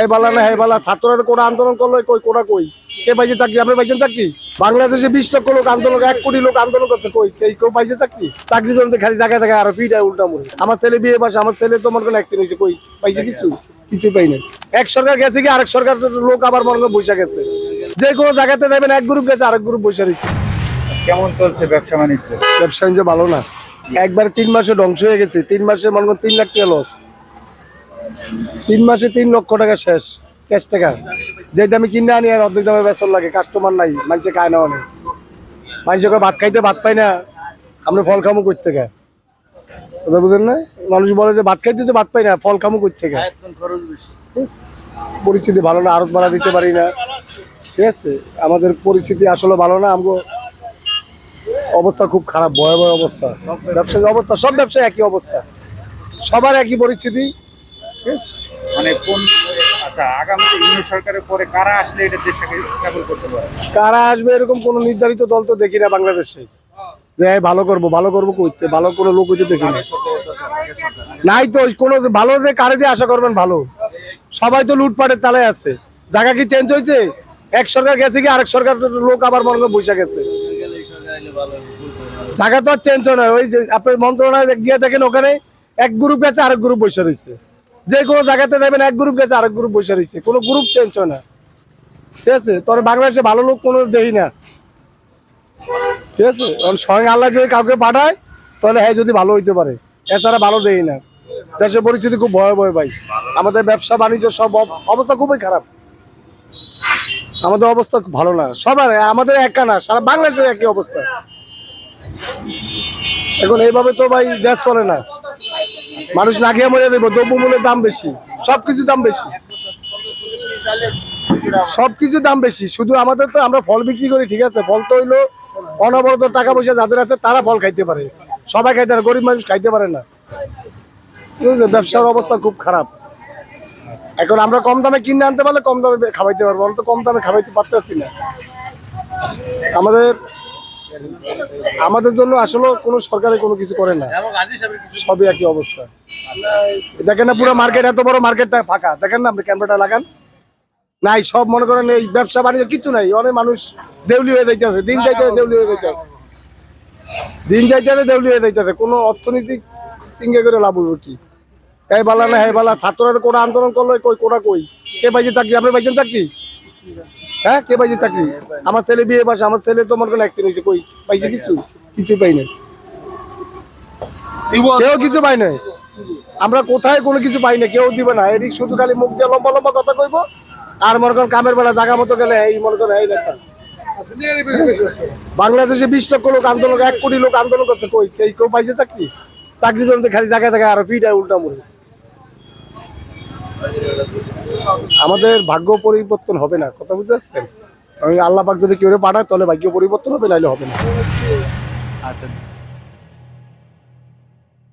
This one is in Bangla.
এই বালা না বালা ছাত্ররা কোটা আন্দোলন করল কই কোটা কই? কে পাইছে চাকরি? আপনি পাইছেন চাকরি? বাংলাদেশে বিশ লক্ষ লোক আন্দোলন এক কোটি লোক আন্দোলন করছে কই? কে কেউ পাইছে চাকরি? চাকরি জন্য খালি জায়গায় জায়গায় আর উল্টা মুড়ে আমার ছেলে বিয়ে বাসা আমার ছেলে তো মনে করেন একদিন হয়েছে কই পাইছে কিছু কিছুই? পাই নাই। এক সরকার গেছে কি আরেক সরকার লোক আবার মনে করেন বসে গেছে। যে কোনো জায়গাতে দেবেন এক গ্রুপ গেছে আরেক গ্রুপ বসে রয়েছে। কেমন চলছে ব্যবসা বাণিজ্য? ব্যবসা বাণিজ্য ভালো না। একবার তিন মাসে ধ্বংস হয়ে গেছে তিন মাসে মনে করেন তিন লাখ টাকা লস তিন মাসে তিন লক্ষ টাকা শেষ ক্যাশ টাকা। যে দামে কিনে আনি আর অর্ধেক দামে বেসন লাগে কাস্টমার নাই মানুষে খায় না অনেক। মানুষে ভাত খাইতে ভাত পাই না আমরা ফল খামো করতে গা কথা বুঝেন না? মানুষ বলে যে ভাত খাইতে তো ভাত পাই না ফল খামো করতে গা পরিস্থিতি ভালো না আরত ভাড়া দিতে পারি না। ঠিক আছে আমাদের পরিস্থিতি আসলে ভালো না আমগো অবস্থা খুব খারাপ ভয়াবহ অবস্থা। ব্যবসায়ী অবস্থা সব ব্যবসায় একই অবস্থা। সবার একই পরিস্থিতি। মানে কোন আচ্ছা আগামী ইউনিয়ন সরকারের পরে কারা আসলে এটা দেশটাকে স্টেবল করতে পারে? কারা আসবে এরকম কোনো নির্ধারিত দল তো দেখি না বাংলাদেশে। যে ভালো করব ভালো করব করতে ভালো কোনো লোক হইতে দেখি না। নাই তো কোনো ভালো যে কারে দিয়ে আশা করবেন ভালো। সবাই তো লুটপাটের তালে আছে। জায়গা কি চেঞ্জ হয়েছে এক সরকার গেছে কি আরেক সরকার লোক আবার মনে করেন বসে গেছে। জায়গা তো আর চেঞ্জ হয় না। ওই যে আপনি মন্ত্রণালয় গিয়ে দেখেন ওখানে এক গ্রুপ গেছে আরেক গ্রুপ বসে রয়েছে যে কোনো জায়গাতে দেখবেন এক গ্রুপ গেছে, আরেক গ্রুপ বসে রয়েছে। কোনো গ্রুপ চেঞ্জ হয় না। ঠিক আছে? তবে বাংলাদেশে ভালো লোক কোনো দেখি না। ঠিক আছে? কারণ স্বয়ং আল্লাহ যদি কাউকে পাঠায়, তাহলে হ্যাঁ যদি ভালো হইতে পারে। এছাড়া ভালো দেই না। দেশের পরিস্থিতি খুব ভয় ভয় ভাই। আমাদের ব্যবসা, বাণিজ্য, সব অবস্থা খুবই খারাপ। আমাদের অবস্থা ভালো না। সবার, আমাদের একা না, সারা বাংলাদেশের একই অবস্থা। এখন এইভাবে তো ভাই দেশ চলে না। মানুষ না খেয়ে মরে দেবো দ্রব্যমূল্যের দাম বেশি, সবকিছু দাম বেশি। সবকিছু দাম বেশি, শুধু আমাদের তো আমরা ফল বিক্রি করি, ঠিক আছে? ফল তো হইল অনবরত টাকা পয়সা যাদের আছে তারা ফল খাইতে পারে। সবাই খাইতে পারে, গরিব মানুষ খাইতে পারে না? ব্যবসার অবস্থা খুব খারাপ। এখন আমরা কম দামে কিনে আনতে পারলে কম দামে খাওয়াইতে পারব, আমরা তো কম দামে খাওয়াইতে পারতেছি না। আমাদের আমাদের জন্য আসলে কোনো সরকারে কোনো কিছু করে না। সবই একই অবস্থা। দেখেন না পুরো মার্কেট এত বড় মার্কেটটা ফাঁকা। দেখেন না আপনি ক্যামেরাটা লাগান। নাই সব মনে করেন এই ব্যবসা বাণিজ্য কিছু নাই। অনেক মানুষ দেউলি হয়ে যাইতেছে দিন যাইতে দেউলি হয়ে যাইতেছে। দিন যাইতে দেউলি হয়ে যাইতেছে। কোনো অর্থনৈতিক চিঙ্গে করে লাভ হইব কি? এই বালা না এই বালা ছাত্ররা তো কোটা আন্দোলন করল কই কোটা কই? কে পাইছে চাকরি? আপনি পাইছেন চাকরি? হ্যাঁ কে পাইছে চাকরি? আমার ছেলে বিয়ে বাসা আমার ছেলে তো মনে করেন একদিন হয়েছে কই? পাইছে কিছু? কিছু পাই নাই। কেউ কিছু পাই নাই। আমরা কোথায় কোনো কিছু পাই না, কেউ দিবে না। এটি শুধু খালি মুখ দিয়ে লম্বা লম্বা কথা কইবো, আর মনে করেন কামের বেলা জায়গা মতো গেলে এই মনে করেন, এই নেতা বাংলাদেশে বিশ লক্ষ লোক আন্দোলন, এক কোটি লোক আন্দোলন করছে, কই? কে কেউ পাইছে চাকরি? চাকরি জন্য খালি জায়গায় জায়গায় আর ফিট উল্টা মুড়ে। আমাদের ভাগ্য পরিবর্তন হবে না, কথা বুঝতে পারছেন? আমি আল্লাহ পাক যদি কেউ পাঠায়, তাহলে ভাগ্য পরিবর্তন হবে, নাহলে হবে না। আচ্ছা।